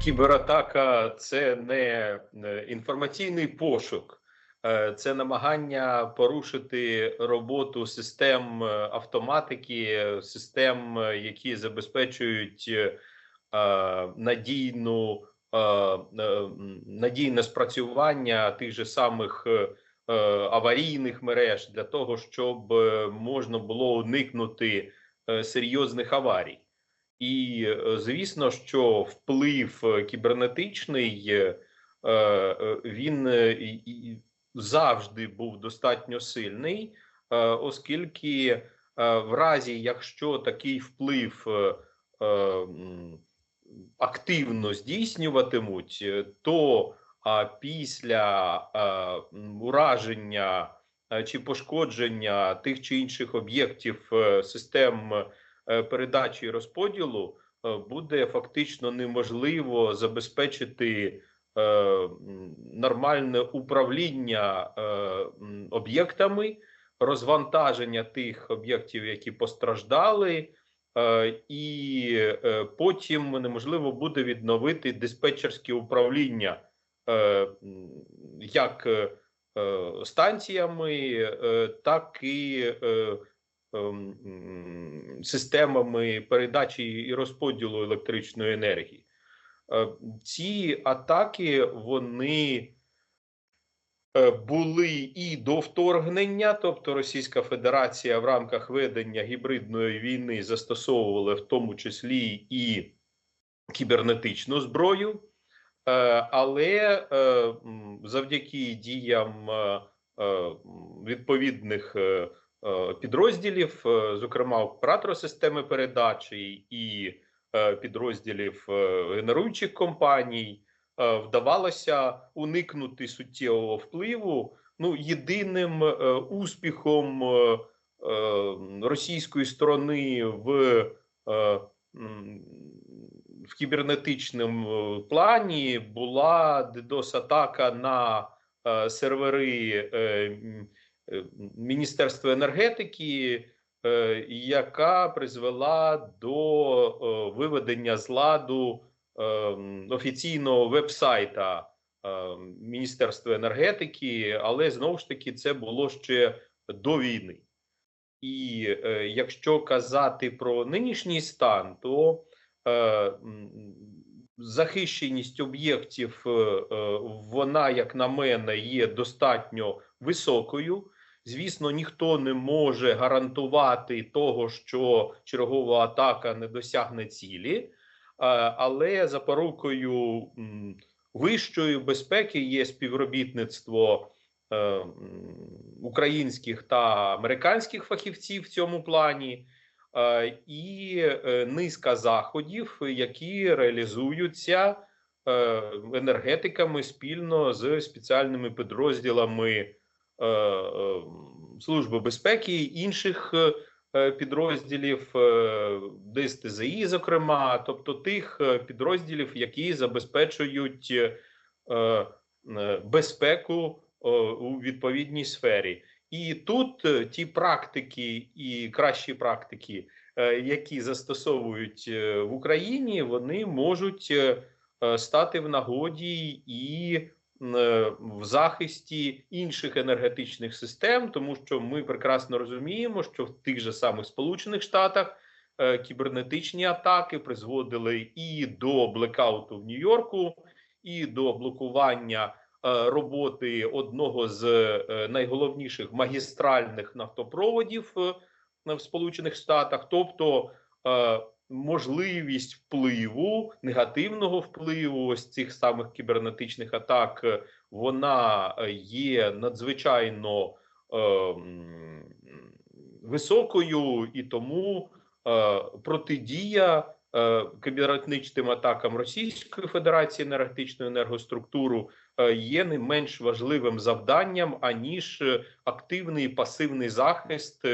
Кібератака це не е, інформаційний пошук, е, це намагання порушити роботу систем е, автоматики, систем, які забезпечують надійну надійне спрацювання тих же самих аварійних мереж для того, щоб можна було уникнути серйозних аварій. І е, звісно, що вплив е, кібернетичний е, він завжди був достатньо сильний, оскільки в разі, якщо такий вплив активно здійснюватимуть, то після ураження чи пошкодження тих чи інших об'єктів систем передачі і розподілу е, буде фактично неможливо забезпечити е, нормальне управління е, об'єктами, розвантаження тих об'єктів, які постраждали, е, і е, потім неможливо буде відновити диспетчерське управління е, як е, е, станціями, е, так і е, системами передачі і розподілу електричної енергії. Е, Ці атаки вони е, були і до вторгнення, тобто Російська Федерація в рамках ведення гібридної війни застосовувала в тому числі і кібернетичну зброю. Е, але завдяки діям відповідних підрозділів, е, зокрема оператора системи передачі і е, підрозділів е, генеруючих компаній, е, вдавалося уникнути суттєвого впливу. Ну, єдиним е, успіхом е, е, російської сторони в е, в кібернетичному плані була DDoS-атака на е, сервери е, е, Міністерства енергетики, е, яка призвела до е, виведення з ладу е, офіційного веб-сайта е, Міністерства енергетики, але знову ж таки це було ще до війни. І е, якщо казати про нинішній стан, то е, захищеність об'єктів, е, е, вона, як на мене, є достатньо високою. Звісно, ніхто не може гарантувати того, що чергова атака не досягне цілі, е, але запорукою м, вищої безпеки є співробітництво е, українських та американських фахівців в цьому плані. Е, і низка заходів, які реалізуються енергетиками спільно з спеціальними підрозділами Служби безпеки інших е, підрозділів е, ДСТЗІ, зокрема, тобто тих е, підрозділів, які забезпечують е, е, безпеку е, у відповідній сфері. І тут е, ті практики і кращі практики, е, які застосовують е, в Україні, вони можуть е, е, стати в нагоді і е, в захисті інших енергетичних систем, тому що ми прекрасно розуміємо, що в тих же самих Сполучених Штатах е, кібернетичні атаки призводили і до блекауту в Нью-Йорку, і до блокування е, роботи одного з е, найголовніших магістральних нафтопроводів е, в Сполучених Штатах, тобто е, можливість впливу, негативного впливу ось цих самих кібернетичних атак, вона е, є надзвичайно е, високою, і тому е, протидія е, кібернетичним атакам Російської Федерації енергетичну енергоструктуру е, є не менш важливим завданням аніж активний пасивний захист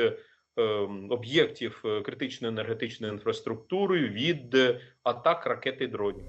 об'єктів е, критичної енергетичної інфраструктури від е, атак ракет і дронів.